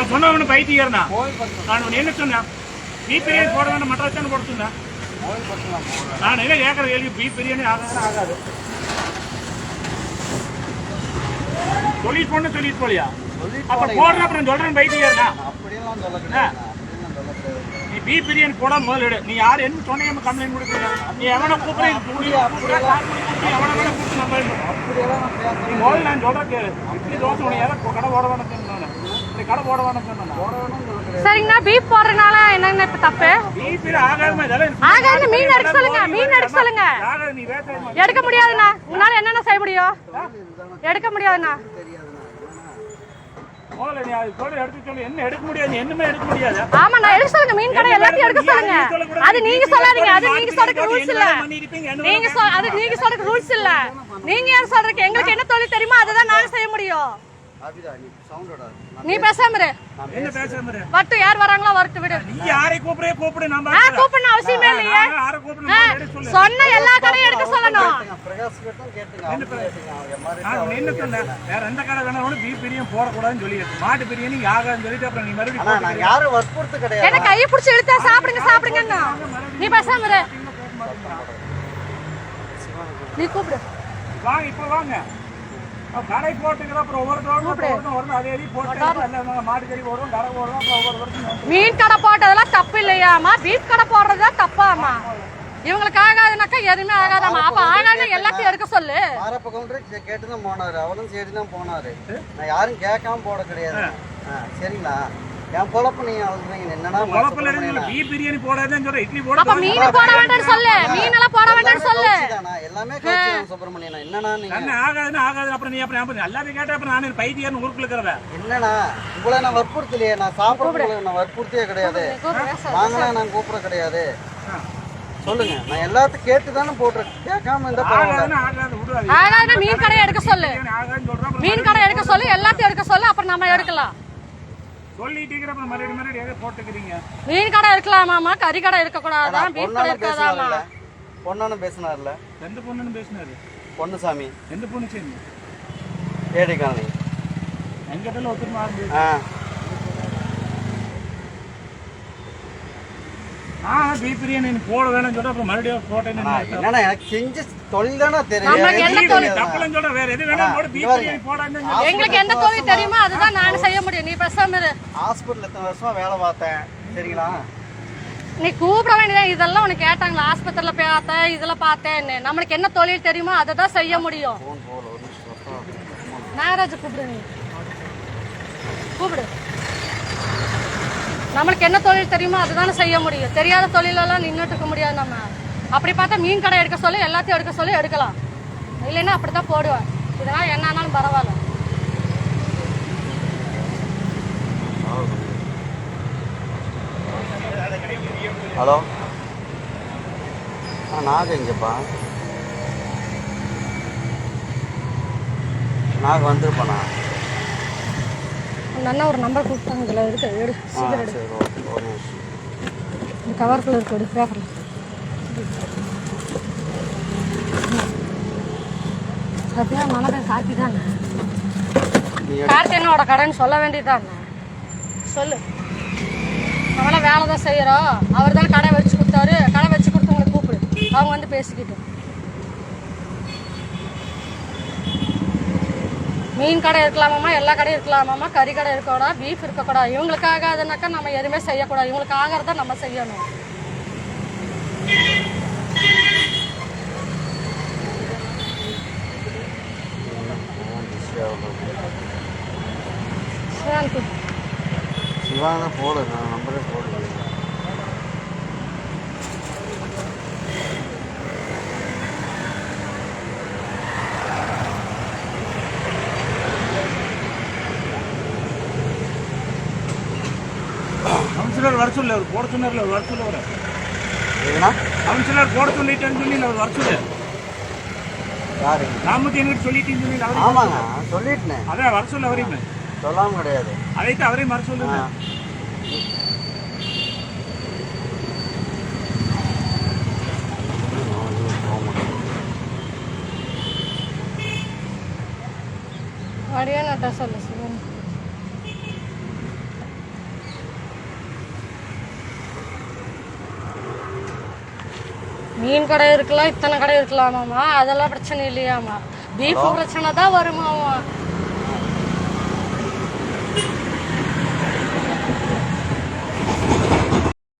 நான் சொன்னவனு பைத்தியர்னா நான் என்ன சொன்னேன்? பீஃப் பிரியாணி போட வேண்டாம் வச்சானு போட சொன்னேன் நான் என்ன கேட்கற கேள்வி? பீஃப் பிரியாணி ஆகாது ஆகாது. சொல்லிட்டு போன சொல்லிட்டு போலியா? அப்ப. போடுற அப்புறம் சொல்றேன் பைத்தியர்னா அப்படியெல்லாம் சொல்ல நீ பீஃப் பிரியாணி போட முதல்ல எடு. நீ யார்? என்ன சொன்னீங்க கம்ப்ளைண்ட் கொடுக்குற நீ எவனை கூப்பிடுற எவனை வேணா கூப்பிட்டு நான் நீ பேசுறேன் முதல்ல நான் சொல்றேன் கேளு. இட்லி தோசை உனக்கு யாரும் கடை போட வேணாம் சரிங்கண்ணா பீப் போடுறதுனால என்னங்கண்ணா இப்ப தப்பு? பீஃப் ஆகாதுன்னு மீன் எடுக்க சொல்லுங்க, மீன் எடுக்க சொல்லுங்க. ஆகாது எடுக்க முடியாதுண்ணா. உன்னால என்னென்ன செய்ய முடியும்? எடுக்க முடியாதுண்ணா. அது சொல்ற ஆமாண்ணா எடுக்க சொல்லுங்க. மீன் கடை எல்லாத்தையும் எடுக்க சொல்லுங்க. அது நீங்க சொல்லாதீங்க. அது நீங்க சொல்றதுக்கு ரூல்ஸ் இல்ல. நீங்க அது நீங்க சொல்றதுக்கு ரூல்ஸ் இல்ல. நீங்க யார் சொல்றதுக்கு? எங்களுக்கு என்ன தொழில் தெரியுமோ அதுதான் நாங்க செய்ய முடியும். நீ பேசாம இரு. என்ன யார் வராங்களோ வரட்டு விடு. நீ யாரை கூப்பிடே கூப்பிடு நம்ம ஆ கூப்பிடணும் அவசியமே இல்லையே. யாரை கூப்பிடணும் சொன்ன எல்லா கடையும் எடுக்க சொல்லணும். பிரகாஷ் கேட்டுங்க என்ன வேற எந்த கடை வேணாலும் பீஃப் பிரியாணி போடக்கூடாதுன்னு சொல்லிட்டு மாட்டு பிரியாணி ஆகாதுன்னு சொல்லிட்டு அப்புறம் நீ மறுபடியும் நான் யாரும் வற்புறுத்து கிடையாது. என்ன கையை பிடிச்சி இழுத்தா சாப்பிடுங்க சாப்பிடுங்கன்னு நீ பேசாம இரு. நீ கூப்பிடு. வாங்க இப்போ வாங்க. கடை போட்டுக்கிற அப்புறம் ஒவ்வொரு தோட்டம் வரும் அதே போட்டு எல்லாம் மாட்டுக்கறி வரும் கடை அப்புறம் ஒவ்வொரு மீன் கடை போட்டதெல்லாம் தப்பு இல்லையாமா பீஃப் கடை போடுறதா தப்பாமா இவங்களுக்கு ஆகாதுனாக்கா எதுவுமே ஆகாதாமா அப்ப ஆகாது எல்லாத்தையும் எடுக்க சொல்லு. மாரப்ப கவுண்டர் கேட்டு தான் போனாரு. அவரும் சரி தான் போனாரு நான் யாரும் கேட்காம போட கிடையாது. சரிங்களா? என் பொழப்பு நீங்க சொல்றீங்க என்னன்னா குழப்பில் இருந்து பீஃப் பிரியாணி போடாதுன்னு சொல்ற இட்லி போட அப்ப மீன் போட வேண்டாம்னு சொல்லு. மீன் எல்லாம் போட வேண்டாம்னு சொல்லு? எல்லாமே கவுச்சி சுப்பிரமணியன்? என்னன்னா நீங்க? என்ன ஆகாதுன்னு ஆகாது அப்புறம் நீ அப்புறம் அப்புறம் எல்லாத்தையும் கேட்டா அப்புறம் நானே பைத்தியார்னு ஊருக்குள்ள இருக்கிறவன். என்னண்ணா? உங்களை நான் வற்புறுத்தலையே. நான் சாப்பிட்றதுக்கு நான் வற்புறுத்தியே கிடையாது. வாங்கலாம் நான் கூப்பிட கிடையாது. சொல்லுங்க. நான் எல்லாத்தையும் கேட்டு தானே கேட்காம பரவாயில்ல. ஆகாதுன்னு மீன் கடை எடுக்க சொல்லு. ஆகாதுன்னு சொல்றான் அப்புறம் மீன் கடை எடுக்க சொல்லு எல்லாத்தையும் எடுக்க சொல்லு அப்புறம் நம்ம எடுக்கலாம். சொல்லிட்டு மறுபடியும் மறுபடியும் போட்டுக்கிறீங்க? மீன் கடை எடுக்கலாமாமா கறி கடை இருக்க கூடாதான் பீஃப் கடை இருக்காதாமா பேசினார்ல பொண்ணாலும் பேசினார்ல எந்த பொண்ணுன்னு பேசினாரு? பொன்னுசாமி. எந்த பொண்ணு சரி ஏடி காலனி எங்கிட்ட ஒத்துமா இருந்து ஆ. ஆ பீஃப் பிரியாணி நீ போட வேணும்னு சொல்ற அப்புறம் மறுபடியும் போட்டேன்னு என்னண்ணா எனக்கு செஞ்ச தொழில் தானே தெரியும். தப்புலன்னு வேற எது வேணாலும் போடு பிரியாணி. எங்களுக்கு எந்த தொழில் தெரியுமோ அதுதான் நான் செய்ய முடியும். நீ பேசாம இரு. ஹாஸ்பிட்டல் எத்தனை வருஷமா வேலை பார்த்தேன் சரிங்களா? நீ கூப்பிட வேண்டியதான் இதெல்லாம் உனக்கு கேட்டாங்களா? ஆஸ்பத்திரியில பார்த்தேன் இதுல பார்த்தேன்னு. நம்மளுக்கு என்ன தொழில் தெரியுமோ அதை தான் செய்ய முடியும். நாகராஜ் கூப்பிடு நீ. கூப்பிடு. நம்மளுக்கு என்ன தொழில் தெரியுமோ அதுதானே செய்ய முடியும். தெரியாத தொழிலெல்லாம் நின்றுட்டு இருக்க முடியாது நம்ம. அப்படி பார்த்தா மீன் கடை எடுக்க சொல்லி எல்லாத்தையும் எடுக்க சொல்லி எடுக்கலாம். இல்லைன்னா அப்படி தான் போடுவேன். இதெல்லாம் என்ன ஆனாலும் பரவாயில்ல. ஹலோ. ஆ நாக எங்கேப்பா? நாக வந்திருப்பானா? அந்த அண்ணா ஒரு நம்பர் கொடுத்தாங்க இதில் இருக்கு. எடு சீக்கிரம் எடு. இந்த கவருக்குள்ள இருக்கு எடு பேப்பரில் சத்யா மனதை காட்டி தானே கார்த்தியனோட கடைன்னு சொல்ல வேண்டியதானே சொல்லு. நம்மளாம் வேலை தான் செய்கிறோம் அவர் தான் கடை வச்சு கொடுத்தாரு. கடை வச்சு கொடுத்தவங்களை கூப்பிடு. அவங்க வந்து பேசிக்கிட்டு. மீன் கடை இருக்கலாமாம்மா எல்லா கடையும் இருக்கலாமாம்மா கறி கடை இருக்கக்கூடாது பீஃப் இருக்கக்கூடாது இவங்களுக்கு ஆகாதுனாக்கா நம்ம எதுவுமே செய்யக்கூடாது. இவங்களுக்கு ஆகிறத நம்ம செய்யணும். சாந்தி சிவா தான் போடு நான் நம்பரே போடுறேன் கவுன்சிலர் வர சொல்லு அவர் போட சொன்னார்ல அவர் வர சொல்ல வர கவுன்சிலர் போட சொல்லிட்டேன்னு சொல்லி அவர் வர சொல்லு. யாரு? ராமத்தி என்கிட்ட சொல்லிட்டேன்னு சொல்லி அவரே ஆமாங்க சொல்லிட்டேனே. அதான் வர சொல்ல அவரையுமே சொல்லாம கிடையாது. அதைத்து அவரையும் வர சொல்லுங்க. ஆ. வடியா நட்டா சொல்லு சிவன் மீன் கடை இருக்கலாம் இத்தனை கடை இருக்கலாமாமா அதெல்லாம் பிரச்சனை இல்லையாமா பீஃப் பிரச்சனை தான் வருமாமா